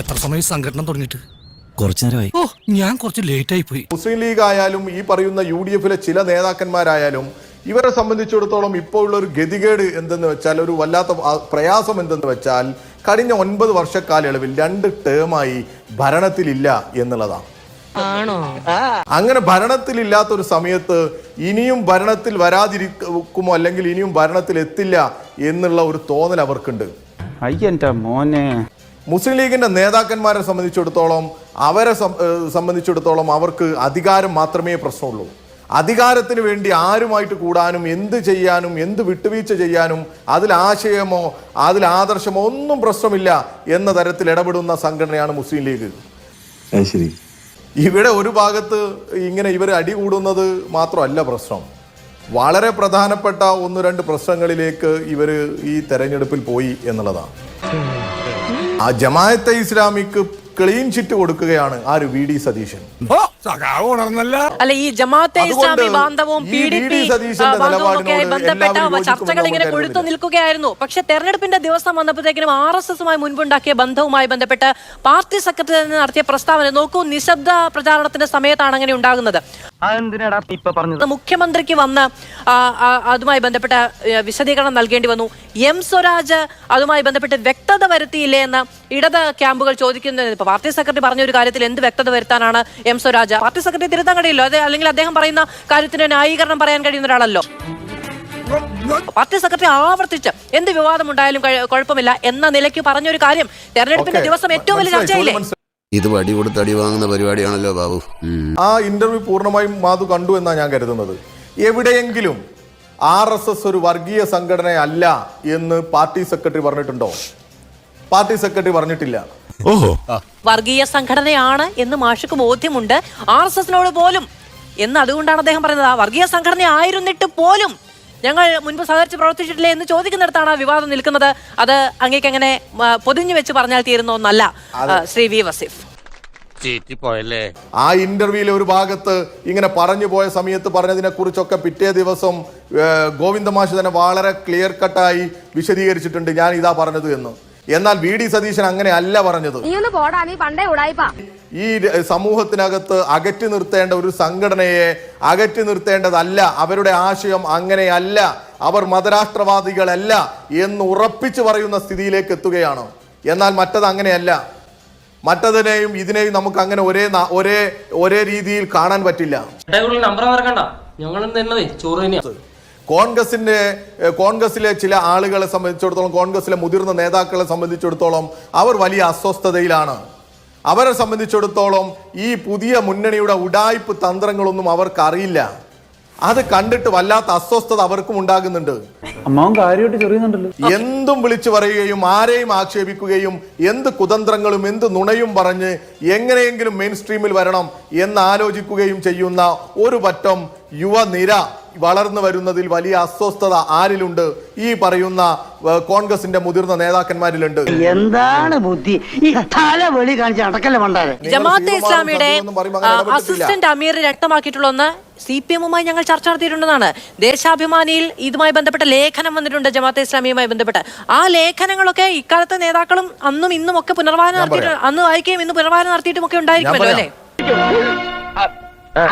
എത്ര സമയം സംഘടന തുടങ്ങിയിട്ട്? കുറച്ചു നേരമായി ഓ ഞാൻ കുറച്ച് ലേറ്റ് ആയി പോയി മുസ്ലിം ലീഗ് ആയാലും ഈ പറയുന്ന യു ഡി എഫിലെ ചില നേതാക്കന്മാരായാലും ഇവരെ സംബന്ധിച്ചിടത്തോളം ഇപ്പോൾ ഉള്ള ഒരു ഗതികേട് എന്തെന്ന് വെച്ചാൽ ഒരു വല്ലാത്ത പ്രയാസം എന്തെന്ന് വെച്ചാൽ കഴിഞ്ഞ ഒൻപത് വർഷക്കാലയളവിൽ രണ്ട് ടേമായി ഭരണത്തിലില്ല എന്നുള്ളതാണ്. അങ്ങനെ ഭരണത്തിലില്ലാത്ത ഒരു സമയത്ത് ഇനിയും ഭരണത്തിൽ വരാതിരിക്കുമോ അല്ലെങ്കിൽ ഇനിയും ഭരണത്തിൽ എത്തില്ല എന്നുള്ള ഒരു തോന്നൽ അവർക്കുണ്ട്. അയ്യന്റെ മോനെ. മുസ്ലിം ലീഗിന്റെ നേതാക്കന്മാരെ സംബന്ധിച്ചിടത്തോളം അവരെ സംബന്ധിച്ചിടത്തോളം അവർക്ക് അധികാരം മാത്രമേ പ്രശ്നമുള്ളൂ. അധികാരത്തിന് വേണ്ടി ആരുമായിട്ട് കൂടാനും എന്ത് ചെയ്യാനും എന്ത് വിട്ടുവീഴ്ച ചെയ്യാനും അതിൽ ആശയമോ അതിൽ ആദർശമോ ഒന്നും പ്രശ്നമില്ല എന്ന തരത്തിൽ ഇടപെടുന്ന സംഘടനയാണ് മുസ്ലിം ലീഗ്. ശരി. ഇവിടെ ഒരു ഭാഗത്ത് ഇങ്ങനെ ഇവർ അടി കൂടുന്നത് മാത്രമല്ല പ്രശ്നം. വളരെ പ്രധാനപ്പെട്ട ഒന്ന് രണ്ട് പ്രശ്നങ്ങളിലേക്ക് ഇവർ ഈ തെരഞ്ഞെടുപ്പിൽ പോയി എന്നുള്ളതാണ്. ആ ജമാഅത്തെ ഇസ്ലാമിക്ക് ക്ലീൻ ചിറ്റ് കൊടുക്കുകയാണ് ആര് വി ഡി സതീശൻ. അല്ല ഈ ജമാഅത്തെ ഇസ്ലാമി ബാന്ധവവും പി ഡി പി ബന്ധപ്പെട്ട ചർച്ചകൾ ഇങ്ങനെ കൊഴുത്തു നിൽക്കുകയായിരുന്നു. പക്ഷെ തെരഞ്ഞെടുപ്പിന്റെ ദിവസം വന്നപ്പോഴത്തേക്കിനും ആർ എസ് എസുമായി മുൻപുണ്ടാക്കിയ ബന്ധവുമായി ബന്ധപ്പെട്ട് പാർട്ടി സെക്രട്ടറി നടത്തിയ പ്രസ്താവന നോക്കൂ നിശബ്ദ പ്രചാരണത്തിന്റെ സമയത്താണ് അങ്ങനെ ഉണ്ടാകുന്നത്. മുഖ്യമന്ത്രിക്ക് വന്ന് അതുമായി ബന്ധപ്പെട്ട വിശദീകരണം നൽകേണ്ടി വന്നു. എം സ്വരാജ് അതുമായി ബന്ധപ്പെട്ട് വ്യക്തത വരുത്തിയില്ലേ എന്ന് ഇടത് ക്യാമ്പുകൾ ചോദിക്കുന്നത് ഇപ്പൊ പാർട്ടി സെക്രട്ടറി പറഞ്ഞ ഒരു കാര്യത്തിൽ എന്ത് വ്യക്തത വരുത്താനാണ് എം സ്വരാജ്? പാർട്ടി സെക്രട്ടറി തിരുത്താൻ കഴിയില്ലോ അതെ അല്ലെങ്കിൽ അദ്ദേഹം പറയുന്ന കാര്യത്തിന് ന്യായീകരണം പറയാൻ കഴിയുന്ന ഒരാളല്ലോ? പാർട്ടി സെക്രട്ടറി ആവർത്തിച്ച് എന്ത് വിവാദം ഉണ്ടായാലും കുഴപ്പമില്ല എന്ന നിലയ്ക്ക് പറഞ്ഞൊരു കാര്യം തെരഞ്ഞെടുപ്പിന്റെ ദിവസം ഏറ്റവും വലിയ ചർച്ചയില്ലേ? ഇത് വടി കൊടുത്ത് അടി വാങ്ങുന്ന പരിപാടിയാണല്ലോ ബാബു. ആ ഇന്റർവ്യൂ പൂർണമായും മാധു കണ്ടു എന്നാണ് ഞാൻ കരുതുന്നത്. എവിടെയെങ്കിലും ആർ എസ് എസ് ഒരു വർഗീയ സംഘടനയല്ല എന്ന് പാർട്ടി സെക്രട്ടറി പറഞ്ഞിട്ടുണ്ടോ? പാർട്ടി സെക്രട്ടറി പറഞ്ഞിട്ടില്ല. ഓഹോ. വർഗീയ സംഘടനയാണ് എന്ന് മാഷക്ക് ബോധ്യമുണ്ട്. ആർ എസ് എസിനോട് പോലും. എന്ന് അതുകൊണ്ടാണ് അദ്ദേഹം പറയുന്നത് ആ വർഗീയ സംഘടന ആയിരുന്നിട്ട് പോലും ഞങ്ങൾ മുൻപ് സഹകരിച്ച് പ്രവർത്തിച്ചിട്ടില്ലേ എന്ന് ചോദിക്കുന്നിടത്താണ് ആ വിവാദം നിൽക്കുന്നത്. അത് അങ്ങേക്ക് എങ്ങനെ പൊതിഞ്ഞു വെച്ച് പറഞ്ഞാൽ തീരുന്ന ഒന്നല്ല ശ്രീ വി വസീഫ്. ആ ഇന്റർവ്യൂവിലെ ഒരു ഭാഗത്ത് ഇങ്ങനെ പറഞ്ഞു പോയ സമയത്ത് പറഞ്ഞതിനെ കുറിച്ചൊക്കെ പിറ്റേ ദിവസം ഗോവിന്ദമാഷ് തന്നെ വളരെ ക്ലിയർ കട്ടായി വിശദീകരിച്ചിട്ടുണ്ട്. ഞാൻ ഇതാ പറഞ്ഞത് എന്ന്. എന്നാൽ വി ഡി സതീശൻ അങ്ങനെ അല്ല പറഞ്ഞത്. നീ ഒന്ന് പോടാ നീ പണ്ടേ ഉടായിപ്പാ. ഈ സമൂഹത്തിനകത്ത് അകറ്റി നിർത്തേണ്ട ഒരു സംഘടനയെ അകറ്റി നിർത്തേണ്ടതല്ല അവരുടെ ആശയം അങ്ങനെയല്ല അവർ മതരാഷ്ട്രവാദികളല്ല എന്ന് ഉറപ്പിച്ചു പറയുന്ന സ്ഥിതിയിലേക്ക് എത്തുകയാണ്. എന്നാൽ മറ്റത് അങ്ങനെയല്ല. മറ്റതിനെയും ഇതിനെയും നമുക്ക് അങ്ങനെ ഒരേ ഒരേ ഒരേ രീതിയിൽ കാണാൻ പറ്റില്ല. നമ്പർ മറക്കണ്ട. ഞങ്ങൾ തന്നതേ ചോറ് തന്നെയാ. കോൺഗ്രസിന്റെ കോൺഗ്രസിലെ ചില ആളുകളെ സംബന്ധിച്ചിടത്തോളം കോൺഗ്രസിലെ മുതിർന്ന നേതാക്കളെ സംബന്ധിച്ചിടത്തോളം അവർ വലിയ അസ്വസ്ഥതയിലാണ്. അവരെ സംബന്ധിച്ചിടത്തോളം ഈ പുതിയ മുന്നണിയുടെ ഉടായ്പ് തന്ത്രങ്ങളൊന്നും അവർക്ക് അറിയില്ല അത് കണ്ടിട്ട് വല്ലാത്ത അസ്വസ്ഥത അവർക്കും ഉണ്ടാകുന്നുണ്ട്. എന്തും വിളിച്ചു പറയുകയും ആരെയും ആക്ഷേപിക്കുകയും എന്ത് കുതന്ത്രങ്ങളും എന്ത് നുണയും പറഞ്ഞ് എങ്ങനെയെങ്കിലും മെയിൻ സ്ട്രീമിൽ വരണം എന്ന് ആലോചിക്കുകയും ചെയ്യുന്ന ഒരു പറ്റം യുവനിര. വളർന്നു വരുന്നതിൽ വലിയ അസ്വസ്ഥത ആരിലുണ്ട്? ഈ പറയുന്ന കോൺഗ്രസിന്റെ മുതിർന്ന നേതാക്കന്മാരിലുണ്ട്. എന്താണ് ബുദ്ധി? ഈ തല വെളി കാണിച്ച് അടക്കല്ലേ ജമാഅത്തെ ഇസ്ലാമിയുടെ. അസിസ്റ്റന്റ് അമീർ വ്യക്തമാക്കിയിട്ടുള്ള ഒന്ന് സി പി എമ്മുമായി ഞങ്ങൾ ചർച്ച നടത്തിയിട്ടുണ്ടെന്നാണ്. ദേശാഭിമാനിയിൽ ഇതുമായി ബന്ധപ്പെട്ട ലേഖനം വന്നിട്ടുണ്ട് ജമാഅത്തെ ഇസ്ലാമിയുമായി ബന്ധപ്പെട്ട്. ആ ലേഖനങ്ങളൊക്കെ ഇക്കാലത്തെ നേതാക്കളും അന്നും ഇന്നും ഒക്കെ നടത്തിയിട്ടുണ്ട് നടത്തിയിട്ട് അന്ന് വായിക്കുകയും ഇന്ന് പുനർവായന നടത്തിയിട്ടും ഒക്കെ ഉണ്ടായിരിക്കുമല്ലോ അല്ലേ?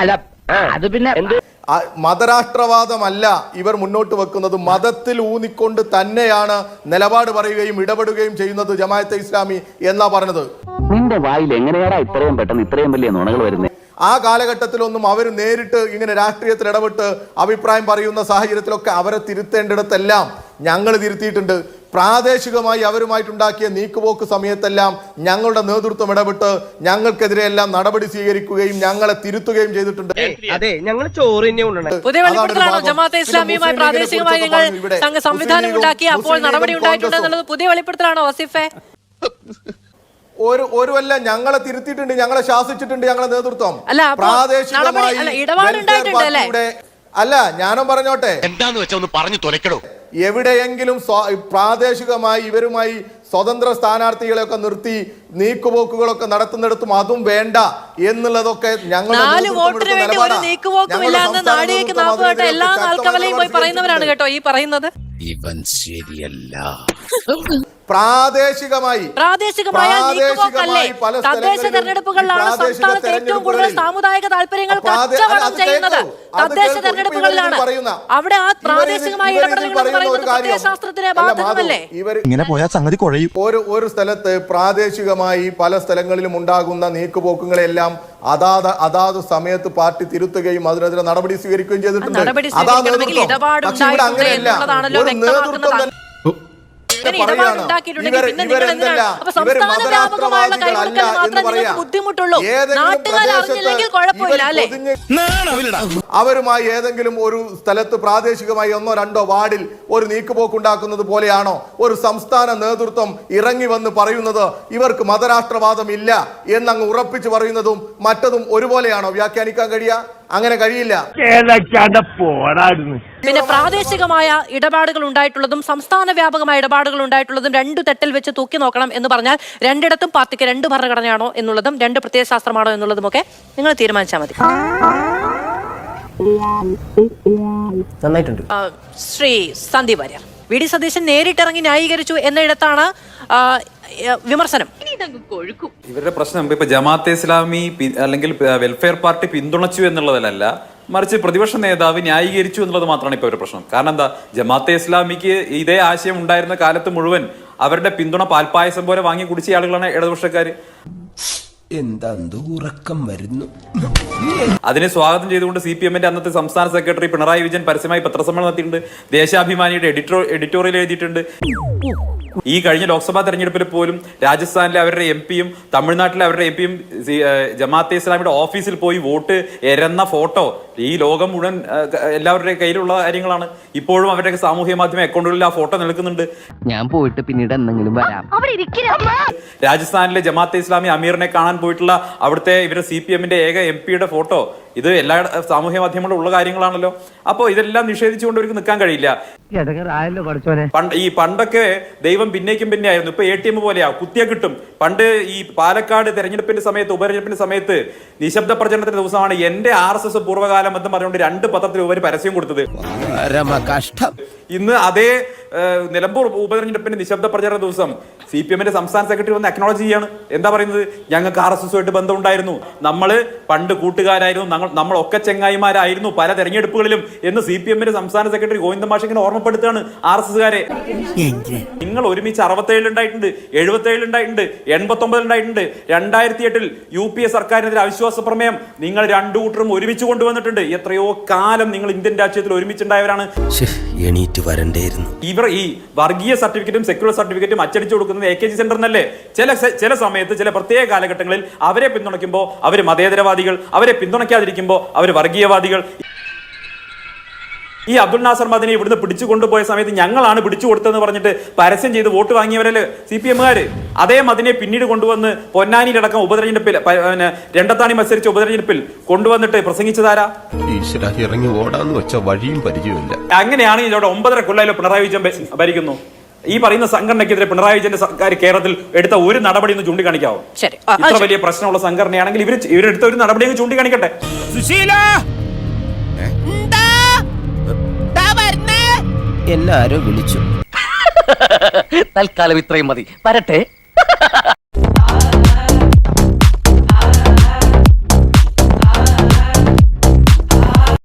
അല്ല അത് പിന്നെ മതരാഷ്ട്രവാദമല്ല ഇവർ മുന്നോട്ട് വെക്കുന്നത്. മതത്തിൽ ഊന്നിക്കൊണ്ട് തന്നെയാണ് നിലപാട് പറയുകയും ഇടപെടുകയും ചെയ്യുന്നത് ജമാഅത്തെ ഇസ്ലാമി എന്നാ പറഞ്ഞത്. നിന്റെ വായിൽ എങ്ങനെയാടാ ഇത്രയും പെട്ടെന്ന് ഇത്രയും വലിയ നുണകൾ വരുന്നത് ആ കാലഘട്ടത്തിലൊന്നും അവർ നേരിട്ട് ഇങ്ങനെ രാഷ്ട്രീയത്തിൽ ഇടപെട്ട് അഭിപ്രായം പറയുന്ന സാഹചര്യത്തിലൊക്കെ അവരെ തിരുത്തേണ്ടിടത്തെല്ലാം ഞങ്ങൾ തിരുത്തിയിട്ടുണ്ട്. പ്രാദേശികമായി അവരുമായിട്ടുണ്ടാക്കിയ നീക്കുപോക്ക് സമയത്തെല്ലാം ഞങ്ങളുടെ നേതൃത്വം ഇടപെട്ട് ഞങ്ങൾക്കെതിരെയെല്ലാം നടപടി സ്വീകരിക്കുകയും ഞങ്ങളെ തിരുത്തുകയും ചെയ്തിട്ടുണ്ട്. അതെ. ഞങ്ങൾ ജമാഅത്തെ ഇസ്ലാമിയുമായി പ്രാദേശികമായി നിങ്ങൾ. സംഘ സംവിധാനം ഉണ്ടാക്കി അപ്പോൾ നടപടി പുതിയ വെളിപ്പെടുത്തലാണോ വസീഫെ? ഒരു ഒരുവല്ല ഞങ്ങളെ തിരുത്തിയിട്ടുണ്ട് ഞങ്ങളെ ശാസിച്ചിട്ടുണ്ട് ഞങ്ങളെ നേതൃത്വം. പ്രാദേശികമായി അല്ല ഞാനും പറഞ്ഞോട്ടെ. എന്താന്ന് വെച്ചാൽ ഒന്ന് പറഞ്ഞു തുലക്കടോ. എവിടെയെങ്കിലും പ്രാദേശികമായി ഇവരുമായി സ്വതന്ത്ര സ്ഥാനാർത്ഥികളെയൊക്കെ നിർത്തി നീക്കുപോക്കുകളൊക്കെ നടത്തുന്നിടത്തും അതും വേണ്ട എന്നുള്ളതൊക്കെ ഞങ്ങൾ നാല് വോട്ടിന് വേണ്ടി ഒരു നിലപാടാ. നീക്കുപോക്കും ഞങ്ങളുടെ ഇല്ലാന്ന് സംസ്ഥാന നാടിയേക്ക് നേതൃത്വം എല്ലാ നാൽക്കവലയും പോയി പറയുന്നവരാണ് കേട്ടോ ഈ പറയുന്നത്. ഇവൻ ശരിയല്ല. പ്രാദേശികമായി പ്രാദേശികമായി നീക്കുപോക്കല്ലേ? പല തദ്ദേശ സ്ഥലങ്ങളിലും തെരഞ്ഞെടുപ്പുകളിലാണ് സംസ്ഥാനത്ത് ഏറ്റവും കൂടുതൽ സാമുദായിക താല്പര്യങ്ങൾ കച്ചവടം ചെയ്യുന്നത് തദ്ദേശ തെരഞ്ഞെടുപ്പുകളിലാണ്. പറയുന്ന- അവിടെ ആ പ്രാദേശികമായ മാധു, ബാധകമല്ലേ ഇവർ ഇങ്ങനെ പോയാൽ സംഗതി കുഴയും. ഒരു ഒരു സ്ഥലത്ത് പ്രാദേശികമായി പല സ്ഥലങ്ങളിലും ഉണ്ടാകുന്ന നീക്കുപോക്കുകളെല്ലാം അതാത് അതാത് സമയത്ത് പാർട്ടി തിരുത്തുകയും അതിനെതിരെ നടപടി സ്വീകരിക്കുകയും ചെയ്തിട്ടുണ്ട്. അതാ നേതൃത്വം. ഇവിടെ അങ്ങനെയല്ല. ഒരു നേതൃത്വം തന്നെ ഇങ്ങനെ പറയാണ്. ഇടപാട് ഉണ്ടാക്കിയിട്ടുണ്ടെങ്കിൽ ഇവർ- പിന്നെ നിങ്ങൾ ഇവരെന്തല്ല, എന്തിനാണ്? അപ്പൊ ഇവർ സംസ്ഥാന വ്യാപകമായുള്ള കൈകൊടുക്കൽ മാത്രമേ നിങ്ങൾക്ക് ബുദ്ധിമുട്ടുള്ളൂ. നാട്ടുകാർ അറിഞ്ഞില്ലെങ്കിൽ കുഴപ്പമില്ല അല്ലെ? അവരുമായി ഏതെങ്കിലും ഒരു സ്ഥലത്ത് പ്രാദേശികമായി ഒന്നോ രണ്ടോ വാർഡിൽ ഒരു നീക്കുപോക്കുണ്ടാക്കുന്നത് പോലെയാണോ? ഒരു സംസ്ഥാന നേതൃത്വം ഇറങ്ങി വന്ന് പറയുന്നത് ഇവർക്ക് മതരാഷ്ട്രവാദം ഇല്ല എന്നങ്ങ് ഉറപ്പിച്ചു പറയുന്നതും മറ്റതും ഒരുപോലെയാണോ? വ്യാഖ്യാനിക്കാൻ കഴിയുക അങ്ങനെ കഴിയില്ല. പിന്നെ പ്രാദേശികമായ ഇടപാടുകൾ ഉണ്ടായിട്ടുള്ളതും സംസ്ഥാന വ്യാപകമായ ഇടപാടുകൾ ഉണ്ടായിട്ടുള്ളതും രണ്ട് തെട്ടിൽ വെച്ച് തൂക്കി നോക്കണം എന്ന് പറഞ്ഞാൽ രണ്ടിടത്തും പാർട്ടിക്ക് രണ്ട് ഭരണഘടനയാണോ എന്നുള്ളതും രണ്ട് പ്രത്യയശാസ്ത്രമാണോ എന്നുള്ളതും ഒക്കെ നിങ്ങൾ തീരുമാനിച്ചാൽ മതി. നന്നായിട്ടുണ്ട്. ശ്രീ സന്ദീപ് വാര്യർ. വി ഡി സതീശൻ നേരിട്ടിറങ്ങി ന്യായീകരിച്ചു എന്നയിടത്താണ് ആ, വിമർശനം. ഇവരുടെ പ്രശ്നം ഇപ്പൊ ജമാഅത്തെ ഇസ്ലാമി അല്ലെങ്കിൽ വെൽഫെയർ പാർട്ടി പിന്തുണച്ചു എന്നുള്ളതല്ല മറിച്ച് പ്രതിപക്ഷ നേതാവ് ന്യായീകരിച്ചു എന്നുള്ളത് മാത്രമാണ് ഇപ്പൊ ഒരു പ്രശ്നം. കാരണം എന്താ? ജമാഅത്തെ ഇസ്ലാമിക്ക് ഇതേ ആശയം ഉണ്ടായിരുന്ന കാലത്ത് മുഴുവൻ അവരുടെ പിന്തുണ പാൽപ്പായസം പോലെ വാങ്ങി കുടിച്ച ആളുകളാണ് ഇടതുപക്ഷക്കാര്. എന്താ ഉറക്കം വരുന്നു. അതിനെ സ്വാഗതം ചെയ്തുകൊണ്ട് സി പി എമ്മിന്റെ അന്നത്തെ സംസ്ഥാന സെക്രട്ടറി പിണറായി വിജയൻ പരസ്യമായി പത്രസമ്മേളനം നടത്തിയിട്ടുണ്ട് ദേശാഭിമാനിയുടെ എഡിറ്റോ എഡിറ്റോറിയൽ എഴുതിയിട്ടുണ്ട്. ഈ കഴിഞ്ഞ ലോക്സഭാ തെരഞ്ഞെടുപ്പിൽ പോലും രാജസ്ഥാനിലെ അവരുടെ എം പിയും തമിഴ്നാട്ടിലെ അവരുടെ എം പിയും ജമാഅത്തെ ഇസ്ലാമിയുടെ ഓഫീസിൽ പോയി വോട്ട് എരന്ന ഫോട്ടോ. ഈ ലോകം മുഴുവൻ എല്ലാവരുടെ എല്ലാവരുടെയും കയ്യിലുള്ള കാര്യങ്ങളാണ്. ഇപ്പോഴും അവരുടെ സാമൂഹ്യ മാധ്യമ അക്കൗണ്ടുകളിൽ ആ ഫോട്ടോ നിൽക്കുന്നുണ്ട് ഞാൻ പോയിട്ട് പിന്നീട് എന്തെങ്കിലും വരാം. രാജസ്ഥാനിലെ ജമാഅത്തെ ഇസ്ലാമി അമീറിനെ കാണാൻ പോയിട്ടുള്ള അവിടുത്തെ ഇവരുടെ സി പി എമ്മിന്റെ ഏക എം പിയുടെ ഫോട്ടോ. ഇത് എല്ലാ സാമൂഹ്യ മാധ്യമങ്ങളും ഉള്ള കാര്യങ്ങളാണല്ലോ. അപ്പോൾ ഇതെല്ലാം നിഷേധിച്ചുകൊണ്ട് അവർക്ക് നിൽക്കാൻ കഴിയില്ല. പണ്ട് ഈ പണ്ടൊക്കെ ദൈവം പിന്നേക്കും പിന്നെ ആയിരുന്നു ഇപ്പൊ എ ടി എം പോലെയാ. കുത്തിയ കിട്ടും. പണ്ട് ഈ പാലക്കാട് തെരഞ്ഞെടുപ്പിന്റെ സമയത്ത് ഉപതെരഞ്ഞെടുപ്പിന്റെ സമയത്ത് നിശബ്ദ പ്രചരണത്തിന്റെ ദിവസമാണ് എന്റെ ആർ എസ് എസ് പൂർവകാലം എന്ന് പറഞ്ഞുകൊണ്ട് രണ്ട് പത്രത്തിൽ ഉപരി പരസ്യം കൊടുത്തത്. ഇന്ന് അതേ നിലമ്പൂർ ഉപതെരഞ്ഞെടുപ്പിന്റെ നിശബ്ദ പ്രചരണ ദിവസം സി പി എമ്മിന്റെ സംസ്ഥാന സെക്രട്ടറി വന്ന് അക്നോളജ് ചെയ്യാണ്. എന്താ പറയുന്നത്? ഞങ്ങൾക്ക് ആർ എസ് എസുമായിട്ട് ബന്ധമുണ്ടായിരുന്നു. നമ്മൾ പണ്ട് കൂട്ടുകാരായിരുന്നു. നമ്മൾ നമ്മളൊക്കെ ചെങ്ങായിമാരായിരുന്നു പല തെരഞ്ഞെടുപ്പുകളിലും എന്ന് സി പി എമ്മിന്റെ സംസ്ഥാന സെക്രട്ടറി ഗോവിന്ദ മാഷ് ഇങ്ങനെ ഓർമ്മപ്പെടുത്തുകയാണ് ആർ എസ് എസുകാരെ നിങ്ങൾ ഒരുമിച്ച് അറുപത്തേഴിൽ ഉണ്ടായിട്ടുണ്ട് എഴുപത്തേഴിൽ ഉണ്ടായിട്ടുണ്ട് എൺപത്തി ഒമ്പതിൽ ഉണ്ടായിട്ടുണ്ട്. രണ്ടായിരത്തി എട്ടിൽ യു പി എ സർക്കാരിനെതിരെ അവിശ്വാസ പ്രമേയം നിങ്ങൾ രണ്ടു കൂട്ടരും ഒരുമിച്ച് കൊണ്ടുവന്നിട്ടുണ്ട്. എത്രയോ കാലം നിങ്ങൾ ഇന്ത്യൻ രാഷ്ട്രീയത്തിൽ ഒരുമിച്ചുണ്ടായവരാണ്. എണീറ്റ് വരണ്ടേയിരുന്നു. ഇവർ ഈ വർഗീയ സർട്ടിഫിക്കറ്റും സെക്യുലർ സർട്ടിഫിക്കറ്റും അച്ചടിച്ചു കൊടുക്കുന്നത് എ കെ ജി സെന്ററിനല്ലേ ചില ചില സമയത്ത് ചില പ്രത്യേക കാലഘട്ടങ്ങളിൽ അവരെ പിന്തുണയ്ക്കുമ്പോൾ അവർ മതേതരവാദികൾ അവരെ പിന്തുണയ്ക്കാതിരിക്കുമ്പോൾ അവർ വർഗീയവാദികൾ. ഈ അബ്ദുൽ നാസർ മദിനെ ഇവിടുന്ന് പിടിച്ചു കൊണ്ടുപോയ സമയത്ത് ഞങ്ങളാണ് പിടിച്ചു കൊടുത്തതെന്ന് പറഞ്ഞിട്ട് പരസ്യം ചെയ്ത് വോട്ട് വാങ്ങിയവരല്ലേ? സി പി എമ്മുകാര്. അതേ മദിനെ പിന്നീട് കൊണ്ടുവന്ന് പൊന്നാനിയിലടക്കം ഉപതെരഞ്ഞെടുപ്പിൽ പിന്നെ രണ്ടത്താണി മത്സരിച്ച ഉപതെരഞ്ഞെടുപ്പിൽ കൊണ്ടുവന്നിട്ട് പ്രസംഗിച്ചതാരാ? ഇറങ്ങി ഓടാന്ന് വെച്ച വഴിയും പരിചയമില്ല. അങ്ങനെയാണ് ഇതോടെ ഒമ്പതര കൊല്ലയിലോ പിണറായി വിജയൻ ഭരിക്കുന്നു. ഈ പറയുന്ന സംഘടനയ്ക്കെതിരെ പിണറായി വിജയന്റെ സർക്കാർ കേരളത്തിൽ എടുത്ത ഒരു നടപടി ഒന്ന് ചൂണ്ടിക്കാണിക്കാവോ? ഇത്ര വലിയ പ്രശ്നമുള്ള സംഘടനയാണെങ്കിൽ ഇവർ ഇവരെടുത്ത ഒരു നടപടി അങ്ങ് ചൂണ്ടിക്കാണിക്കട്ടെ. എല്ലാരും വിളിച്ചു. തൽക്കാലം ഇത്രയും മതി. വരട്ടെ.